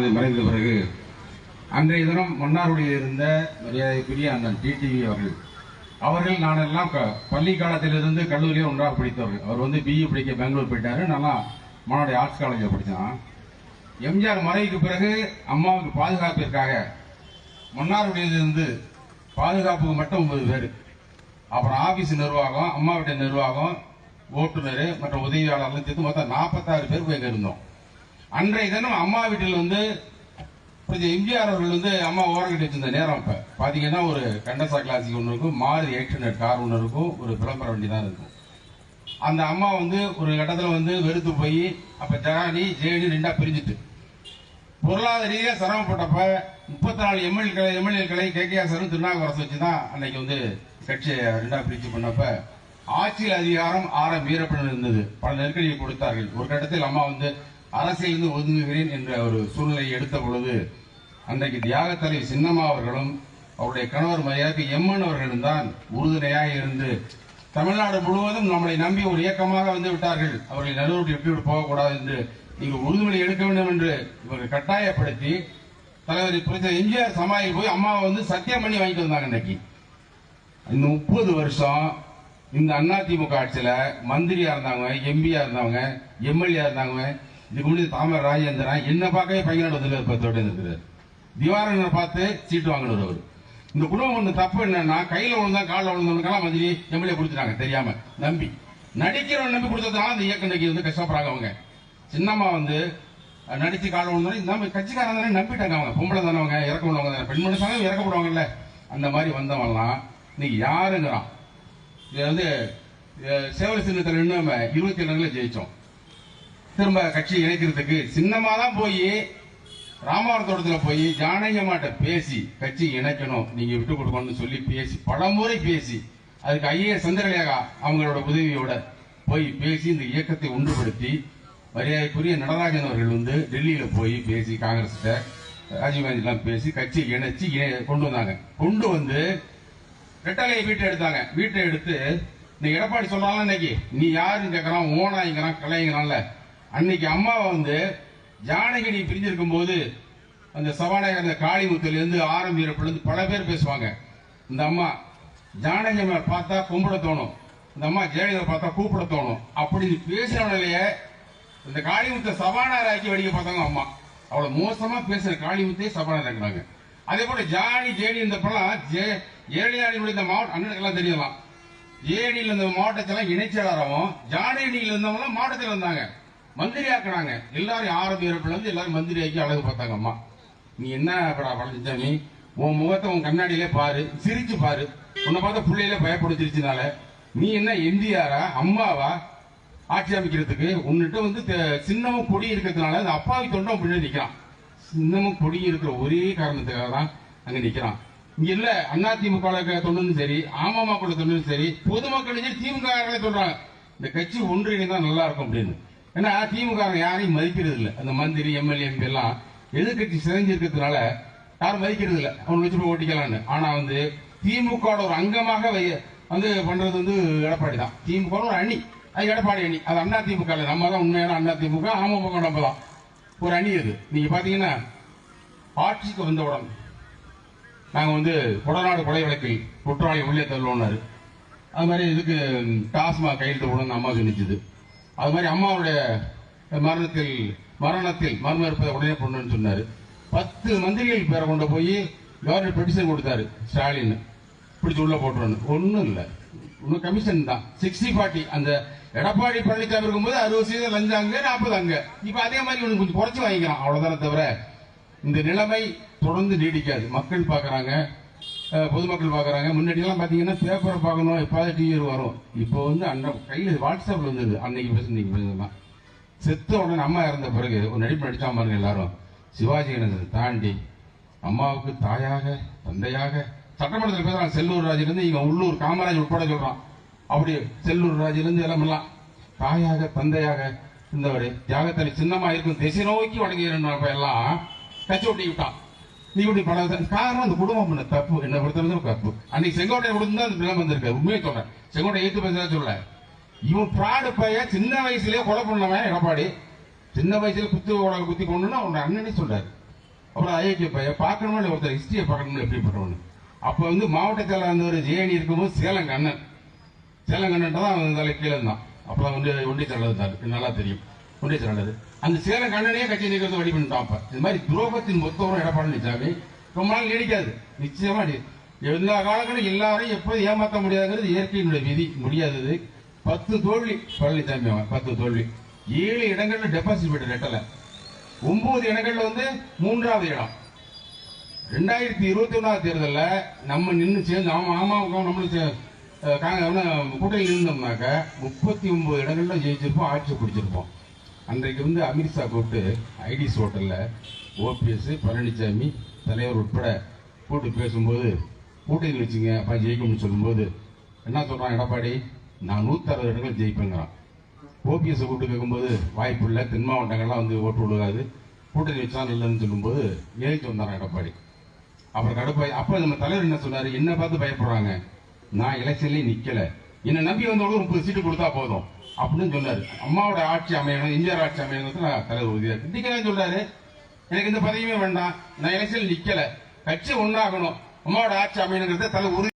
மறைந்த பிறகு அன்றைய தினம் மன்னாருடைய இருந்த மரியாதைக்குரிய அண்ணன் டிடிவி அவர்கள் அவர்கள் நானெல்லாம் க- பள்ளி காலத்திலிருந்து கல்லூரியே ஒன்றாக படித்தவர்கள். அவர் வந்து பிஇ படிக்க பெங்களூர் போயிட்டாரு. நல்லா மானுடைய ஆர்ட்ஸ் காலேஜில் படித்தான். எம்ஜிஆர் மறைவுக்கு பிறகு அம்மாவுக்கு பாதுகாப்பிற்காக மன்னாருடையிலிருந்து பாதுகாப்புக்கு மட்டும் ஒன்பது பேர். அப்புறம் ஆபீஸ் நிர்வாகம் அம்மாவுடைய நிர்வாகம் ஓட்டுநர் மற்றும் உதவியாளர்கள் சேர்த்து மொத்தம் நாற்பத்தாறு பேர் போய் இருந்தோம். அன்றைய தினம் அம்மா வீட்டில் வந்து கொஞ்சம் எம்ஜிஆர் அவர்கள் வந்து அம்மா ஓரங்கட்டி வச்சிருந்த நேரம் இப்போ. பார்த்தீங்கன்னா ஒரு கண்டசா கிளாசிக் ஒன்று இருக்கும் மாறு எயிட் கார் ஒன்று இருக்கும் ஒரு விளம்பர வண்டி தான் இருக்கும். அந்த அம்மா வந்து ஒரு கட்டத்தில் வந்து வெறுத்து போய் அப்போ ஜனானி ஜேடி ரெண்டா பிரிஞ்சுட்டு. பொருளாதார ரீதியாக சிரமப்பட்டப்ப முப்பத்தி நாலு எம்எல்ஏ எம்எல்ஏக்களை கே கே ஆசரும் திருநாகரசு வச்சு தான் அன்னைக்கு வந்து கட்சியை ரெண்டா பிரிச்சு பண்ணப்ப ஆட்சியில் அதிகாரம் ஆர வீரப்பன் இருந்தது. பல நெருக்கடியை கொடுத்தார்கள். ஒரு கட்டத்தில் அம்மா வந்து அரசியலிருந்து ஒதுங்குகிறேன் என்ற ஒரு சூழ்நிலையை எடுத்த பொழுது அன்றைக்கு தியாக சின்னம்மா அவர்களும் அவருடைய கணவர் மரியாதைக்கு எம்மன் அவர்களும் தான் உறுதுணையாக இருந்து தமிழ்நாடு முழுவதும் நம்மளை நம்பி ஒரு இயக்கமாக வந்து விட்டார்கள். அவர்களை நடுவர்கள் எப்படி போகக்கூடாது என்று நீங்கள் உறுதிமொழி எடுக்க வேண்டும் என்று இவர்கள் கட்டாயப்படுத்தி தலைவர் பிரச்சனை எம்ஜிஆர் சமாதியில் போய் அம்மாவை வந்து சத்தியம் பண்ணி வாங்கிட்டு வந்தாங்க இன்னைக்கு இந்த முப்பது வருஷம் இந்த அதிமுக ஆட்சியில் மந்திரியா இருந்தவங்க எம்பியா இருந்தவங்க எம்எல்ஏ இருந்தவங்க இதுக்கு முன்னாடி தாமர ராஜேந்திரன் என்ன பார்க்கவே பையனோட வந்து இருக்கிறார் திவாரனை பார்த்து சீட்டு வாங்கினவர் அவர். இந்த குடும்பம் ஒன்று தப்பு என்னன்னா கையில விழுந்தா காலில் விழுந்தவனுக்கெல்லாம் மந்திரி எம்எல்ஏ கொடுத்துட்டாங்க தெரியாம. நம்பி. நடிக்கிறவன் நம்பி கொடுத்ததுனால அந்த இயக்கம் இன்னைக்கு வந்து கஷ்டப்படுறாங்க அவங்க. சின்னம்மா வந்து நடிச்சு காலில் விழுந்தோம் இந்த கட்சிக்காரன் தானே நம்பிட்டாங்க அவங்க. பொம்பளை தானவங்க இறக்க விடுவாங்க தானே. பெண் மனுஷாலும் இறக்கப்படுவாங்கல்ல அந்த மாதிரி வந்தவன்லாம் இன்னைக்கு யாருங்கிறான்? இது வந்து சேவல் சின்னத்தில் இன்னும் நம்ம இருபத்தி ரெண்டுல ஜெயிச்சோம். திரும்ப கட்சி இணைக்கிறதுக்கு சின்னமா தான் போய் ராமாவரத்தோட்டத்துல போய் ஜானகமாட்ட பேசி கட்சி இணைக்கணும். நீங்க விட்டு கொடுக்கணும்னு சொல்லி பேசி பலமுறை பேசி அதுக்கு ஐஏ சந்திரலேகா அவங்களோட உதவியோட போய் பேசி இந்த இயக்கத்தை ஒன்றுபடுத்தி மரியாதைக்குரிய நடராஜன் அவர்கள் வந்து டெல்லியில போய் பேசி காங்கிரஸ் ராஜீவ்காந்தி எல்லாம் பேசி கட்சி இணைச்சி கொண்டு வந்தாங்க. கொண்டு வந்து ரெட்டலையை வீட்டை எடுத்தாங்க. வீட்டை எடுத்து இந்த எடப்பாடி சொல்றாங்க இன்னைக்கு நீ யாருன்னு கேட்கறான் ஓனாய்ங்கிறான் கலைங்கிறான்ல. அன்னைக்கு அம்மாவை வந்து ஜானகிரி பிரிஞ்சிருக்கும் போது அந்த சபாநாயகர் அந்த காளிமுத்துலேருந்து ஆரம் பல பேர் பேசுவாங்க. இந்த அம்மா ஜானகி அம்மா பார்த்தா கும்பிட தோணும். இந்த அம்மா ஜெயலலிதா பார்த்தா கூப்பிட தோணும். அப்படின்னு பேசினவனாலேயே இந்த காளிமுத்த சபாநாயகர் ஆக்கி வடிக்க பார்த்தாங்க அம்மா. அவ்வளவு மோசமா பேசுற காளிமுத்தே சபாநாயகர் ஆக்குறாங்க அதே போல ஜானி ஜேடி இந்த படம் ஜெயலலிதாவுடைய இந்த மாவட்டம் அண்ணனுக்கெல்லாம் தெரியலாம் ஏடியில் இருந்த மாவட்டத்தெல்லாம் இணைச்சாளராகவும் ஜானகிரியில் இருந்தவங்களாம் மாவட்டத்தில் இருந்தாங்க. மந்திரி ஆக்குனாங்க எல்லாரும் ஆறு இறப்புல இருந்து எல்லாரும் மந்திரி ஆக்கி அழகு பார்த்தாங்க அம்மா. நீ என்ன படா பழனிசாமி உன் முகத்தை உன் கண்ணாடியிலே பாரு சிரிச்சு பாரு. உன்னை பார்த்தா பிள்ளையில பயப்படுத்திருச்சுனால. நீ என்ன எம்ஜிஆரா அம்மாவா? ஆட்சி அமைக்கிறதுக்கு உன்னிட்ட வந்து சின்னமும் கொடி இருக்கிறதுனால அந்த அப்பாவி தொண்டம் பின்னாடி நிற்கிறான் சின்னமும் கொடி இருக்கிற ஒரே காரணத்துக்காக தான் அங்கே நிற்கிறான் இங்க இல்ல திமுக தொண்டும் சரி அமமுக தொண்டும் சரி பொதுமக்கள் சரி திமுக சொல்றாங்க. இந்த கட்சி ஒன்றிணைந்தா நல்லா இருக்கும் அப்படின்னு. ஏன்னா திமுக யாரையும் மதிக்கிறது இல்லை அந்த மந்திரி எம்எல்ஏ எம்பி எல்லாம் எதிர்கட்சி சிதைஞ்சிருக்கிறதுனால யாரும் மதிக்கிறது இல்லை அவன் வச்சுட்டு போய் ஓட்டிக்கலாம்னு ஆனா வந்து திமுக ஒரு அங்கமாக வை- வந்து பண்றது வந்து எடப்பாடி தான். திமுக ஒரு அணி. அது எடப்பாடி அணி. அது அண்ணா திமுக நம்ம தான் உண்மையான அண்ணா திமுக அமமுக நம்ம தான். ஒரு அணி அது. நீங்க பாத்தீங்கன்னா ஆட்சிக்கு வந்தவுடன் நாங்க வந்து கொடநாடு கொலை வழக்கில் குற்றவாளி உள்ளே தள்ளுவோம்னாரு. அது மாதிரி இதுக்கு டாஸ்மாக் கையெழுத்து போடணும்னு அம்மா சொன்னிச்சுது. அது மாதிரி அம்மாவுடைய மரணத்தில் மரணத்தில் மர்மம் இருப்பதை உடனே பொண்ணுன்னு சொன்னார். பத்து மந்திரிகள் பேரை கொண்டு போய் கவர்னர் பெட்டிஷன் கொடுத்தாரு ஸ்டாலின். பிடிச்சி உள்ள போட்டுருன்னு ஒன்றும் இல்லை. இன்னும் கமிஷன் தான். சிக்ஸ்டி ஃபார்ட்டி அந்த எடப்பாடி பழனிசாமி இருக்கும்போது அறுபது சதவீதம் லஞ்சம் அங்கே நாற்பது அங்கே. இப்போ அதே மாதிரி ஒன்று கொஞ்சம் குறைச்சி வாங்கிக்கலாம் அவ்வளோதானே தவிர இந்த நிலைமை தொடர்ந்து நீடிக்காது. மக்கள் பார்க்குறாங்க. பொதுமக்கள் பார்க்குறாங்க முன்னாடிலாம் பார்த்தீங்கன்னா பேப்பரை பார்க்கணும் எப்பாவது டிவி வரும். இப்போ வந்து அன்ன கையில் வாட்ஸ்அப்பில் வந்தது. அன்னைக்கு பேச இன்னைக்கு பேசலாம் செத்த உடனே அம்மா இறந்த பிறகு ஒரு நடிப்பு நடித்தா பாருங்க எல்லாரும். சிவாஜி கணேசன் தாண்டி அம்மாவுக்கு தாயாக தந்தையாக. சட்டமன்றத்தில் பேசுறாங்க செல்லூர் ராஜிலேருந்து இவன் உள்ளூர் காமராஜ் உட்பட சொல்கிறான் அப்படி செல்லூர் ராஜிலேருந்து எல்லாம் எல்லாம் தாயாக தந்தையாக இருந்தவர் தியாகத்தலை சின்னமாக இருக்கும். திசை நோக்கி வணங்குகிறப்ப எல்லாம். கட்சி ஒட்டி விட்டான். நீ இப்படி படம் காரணம் அந்த குடும்பம் பண்ண தப்பு. என்ன பொறுத்தவரைக்கும் தப்பு. அன்னைக்கு செங்கோட்டை கொடுத்து அந்த நிலம் வந்திருக்கு. உண்மையை சொல்றேன். செங்கோட்டை ஏத்து பேசுறதா சொல்ல இவன் பிராடு பைய சின்ன வயசுலயே கொலை பண்ணவன் எடப்பாடி. சின்ன வயசுல குத்து உலக குத்தி கொண்டுன்னு அவங்க அண்ணனே சொல்றாரு. அப்புறம் ஐஏகே பையன் பார்க்கணுமா இல்லை ஒருத்தர் ஹிஸ்டரியை பார்க்கணும்னு எப்படிப்பட்டவனு. அப்போ வந்து மாவட்ட செயலாளர் இருந்தவர் ஜேஎனி இருக்கும்போது சேலம் கண்ணன் சேலம் கண்ணன் தான் அவன் கீழே இருந்தான். அப்பதான் வந்து ஒன்றிய செயலாளர் இருந்தார். நல்லா தெரியும். ஒன்றிய செயலாளர் அந்த சேலம் கண்ணனே கட்சி நீக்கிறது வழி பண்ணிட்டான் அப்ப. இது மாதிரி துரோகத்தின் மொத்தவரும் எடப்பாடி பழனிசாமி ரொம்ப நாள் நீடிக்காது. நிச்சயமா நீ- எல்லா காலங்களும் எல்லாரையும் எப்போது ஏமாற்ற முடியாதுங்கிறது இயற்கையினுடைய விதி. முடியாதது. பத்து தோல்வி பழனிசாமி அவன் பத்து தோல்வி. ஏழு இடங்கள்ல டெபாசிட் போயிட்டு ரெட்டல ஒன்பது இடங்கள்ல வந்து மூன்றாவது இடம். ரெண்டாயிரத்தி இருபத்தி ஒன்றாவது தேர்தலில் நம்ம நின்று சேர்ந்து அவன் அம்மாவுக்கும் நம்மளும் காங்க- கூட்டையில் கூட்டணி முப்பத்தி ஒன்பது இடங்கள்ல ஜெயிச்சிருப்போம் ஆட்சி பிடிச்சிருப்போம். அன்றைக்கு வந்து அமித்ஷா கூப்பிட்டு ஐடிஸ் ஹோட்டலில் ஓபிஎஸ் பழனிசாமி தலைவர் உட்பட கூட்டு பேசும்போது கூட்டணி வச்சுங்க அப்பா ஜெயிக்கும்னு சொல்லும்போது என்ன சொல்கிறான் எடப்பாடி? நான் நூற்றறுபது இடங்கள் ஜெயிப்பேங்கிறான். ஓபிஎஸ் கூப்பிட்டு கேட்கும்போது வாய்ப்பு இல்லை தென் மாவட்டங்கள்லாம் வந்து ஓட்டு விழுகாது. கூட்டணி வச்சா நல்லதுன்னு சொல்லும்போது எழுத்து வந்தாரான் எடப்பாடி. அப்புறம் கடுப்பாய் அப்போ நம்ம தலைவர் என்ன சொன்னார்? என்ன பார்த்து பயப்படுறாங்க. நான் எலெக்ஷன்லயே நிற்கலை என்னை நம்பி வந்தவங்க முப்பது சீட்டு கொடுத்தா போதும். அப்படின்னு சொன்னாரு. அம்மாவோட ஆட்சி அமையணும் எம்ஜிஆர் ஆட்சி அமையணும் நான் தலைவர் உறுதியாக இன்னைக்கு சொல்றாரு. எனக்கு இந்த பதவியுமே வேண்டாம். நான் எலெக்ஷன் நிக்கல. கட்சி ஒண்ணாகணும். அம்மாவோட ஆட்சி அமையணுங்கிறத தலை உறுதி